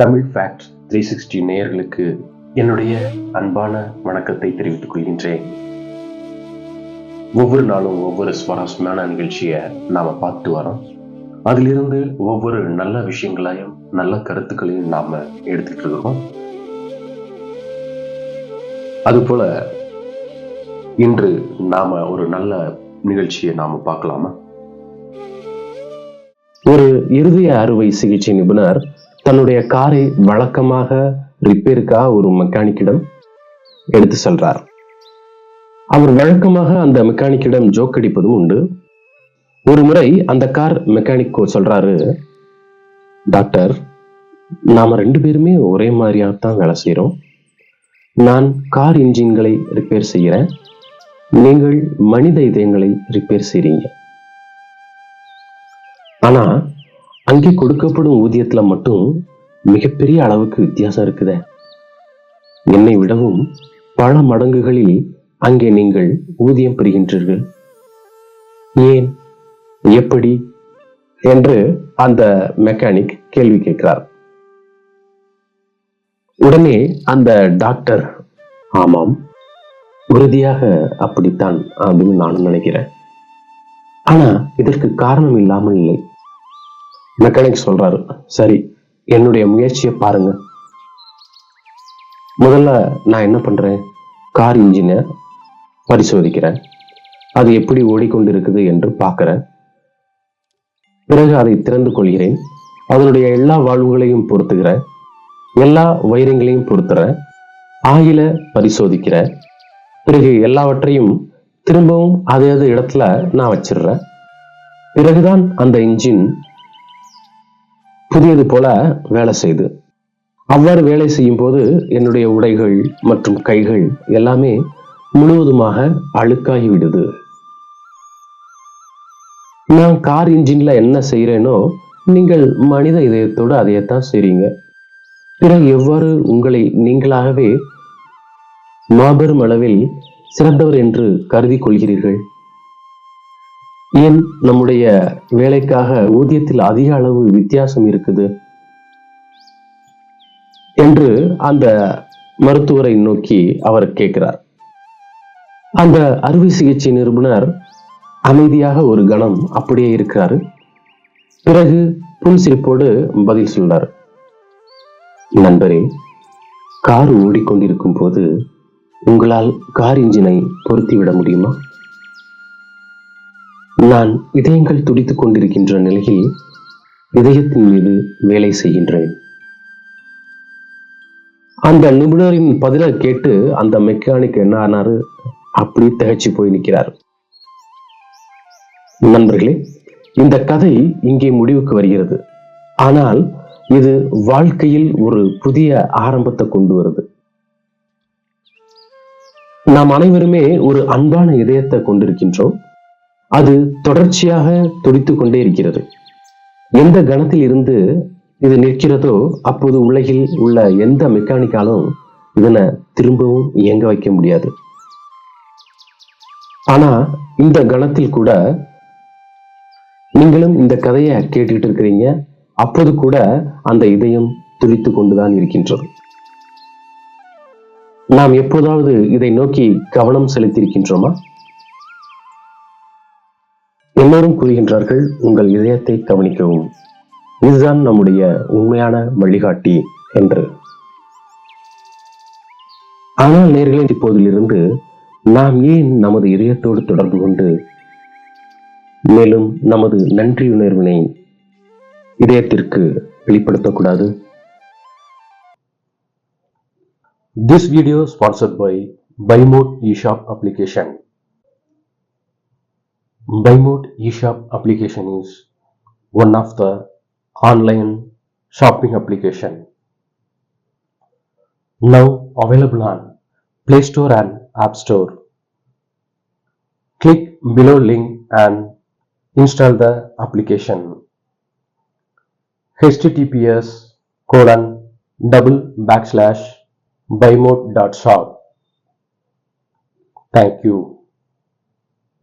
Tamil fact three sixty நேயர்களுக்கு என்னுடைய அன்பான வணக்கத்தை தெரிவித்துக் கொள்கின்றேன். ஒவ்வொரு நாளும் ஒவ்வொரு சுவாரஸ்யமான நிகழ்ச்சியை நாம பார்த்து வரோம். அதிலிருந்து ஒவ்வொரு நல்ல விஷயங்களையும் நல்ல கருத்துக்களையும் நாம எடுத்துட்டு இருக்கோம். அதுபோல இன்று நாம ஒரு நல்ல நிகழ்ச்சியை நாம பார்க்கலாமா? ஒரு இருதய அறுவை சிகிச்சை நிபுணர் தன்னுடைய காரை வழக்கமாக ரிப்பேருக்காக ஒரு மெக்கானிக்கிடம் எடுத்து செல்றார். அவர் வழக்கமாக அந்த மெக்கானிக்கிடம் ஜோக் அடிப்பதும் உண்டு. ஒரு முறை அந்த கார் மெக்கானிக் சொல்றாரு டாக்டர் நாம ரெண்டு பேருமே ஒரே மாதிரியாக தான் வேலை செய்கிறோம் நான் கார் இன்ஜின்களை ரிப்பேர் செய்கிறேன். நீங்கள் மனித இதயங்களை ரிப்பேர் செய்றீங்க. ஆனால் அங்கே கொடுக்கப்படும் ஊதியத்துல மட்டும் மிகப்பெரிய அளவுக்கு வித்தியாசம் இருக்குத. என்னை விடவும் பல மடங்குகளில் அங்கே நீங்கள் ஊதியம் பெறுகின்றீர்கள். ஏன்? எப்படி? என்று அந்த மெக்கானிக் கேள்வி கேட்கிறார். உடனே அந்த டாக்டர் ஆமாம் உறுதியாக அப்படித்தான் அப்படின்னு நானும் நினைக்கிறேன். ஆனா இதற்கு காரணம் இல்லாமல் இல்லை. மெக்கானிக் சொல்றாரு. சரி என்னுடைய முயற்சியை பாருங்க. முதல்ல நான் என்ன பண்றேன்? கார் இன்ஜினை பரிசோதிக்கிறேன். அது எப்படி ஓடிக்கொண்டிருக்குது என்று பார்க்கிறேன். பிறகு அதை திறந்து கொள்கிறேன். அதனுடைய எல்லா வாழ்வுகளையும் பொருத்துகிறேன். எல்லா வைரங்களையும் பொருத்துறேன். ஆயில பரிசோதிக்கிறேன். பிறகு எல்லாவற்றையும் திரும்பவும் அதே அது இடத்துல நான் வச்சிடுறேன். பிறகுதான் அந்த இன்ஜின் புதியது போல வேலை செய்து அவ்வாறு வேலை செய்யும் போது என்னுடைய உடைகள் மற்றும் கைகள் எல்லாமே முழுவதுமாக அழுக்காகி விடுது நான் கார் இன்ஜின்ல என்ன செய்யறேனோ நீங்கள் மனித இதயத்தோடு அதையத்தான் செய்றீங்க. பிறகு எவ்வாறு உங்களை நீங்களாகவே மாபெரும் அளவில் சிறந்தவர் என்று கருதி கொள்கிறீர்கள்? ஏன் நம்முடைய வேலைக்காக ஊதியத்தில் அதிக அளவு வித்தியாசம் இருக்குது? என்று அந்த மருத்துவரை நோக்கி அவர் கேட்கிறார். அந்த அறுவை சிகிச்சை நிபுணர் அமைதியாக ஒரு கணம் அப்படியே இருக்கிறாரு. பிறகு புன்சிரிப்போடு பதில் சொல்றார். நண்பரே கார் ஓடிக்கொண்டிருக்கும் போது உங்களால் கார் இன்ஜினை பொருத்திவிட முடியுமா? நான் இதயங்கள் துடித்துக் கொண்டிருக்கின்ற நிலையில் இதயத்தின் மீது வேலை செய்கின்றேன். அந்த நிபுணரின் பதிலை கேட்டு அந்த மெக்கானிக் என்ன ஆனாரு? அப்படி திகச்சு போய் நிற்கிறார். நண்பர்களே இந்த கதை இங்கே முடிவுக்கு வருகிறது. ஆனால் இது வாழ்க்கையில் ஒரு புதிய ஆரம்பத்தை கொண்டு வருது. நாம் அனைவருமே ஒரு அன்பான இதயத்தை கொண்டிருக்கின்றோம். அது தொடர்ச்சியாக துடித்துக் கொண்டே இருக்கிறது. எந்த கணத்தில் இருந்து இது நிற்கிறதோ அப்போது உலகில் உள்ள எந்த மெக்கானிக்காலும் இதனை திரும்பவும் இயங்க வைக்க முடியாது. ஆனா இந்த கணத்தில் கூட நீங்களும் இந்த கதையை கேட்டுக்கிட்டு இருக்கிறீங்க. அப்போது கூட அந்த இதயம் துடித்து கொண்டுதான் இருக்கின்றது. நாம் எப்போதாவது இதை நோக்கி கவனம் செலுத்தியிருக்கின்றோமா? எல்லோரும் கூறுகின்றார்கள் உங்கள் இதயத்தை கவனிக்கவும். இதுதான் நம்முடைய உண்மையான வழிகாட்டி என்று. ஆனால் நேர்களே இப்போதிலிருந்து நாம் ஏன் நமது இதயத்தோடு தொடர்பு கொண்டு மேலும் நமது நன்றியுணர்வினை இதயத்திற்கு வெளிப்படுத்தக்கூடாது? This video sponsored by Buymode eShop application Buymode eShop application is one of the online shopping application now available on Play Store and App Store. Click below link and install the application. https colon double backslash buymode.shop. Thank you.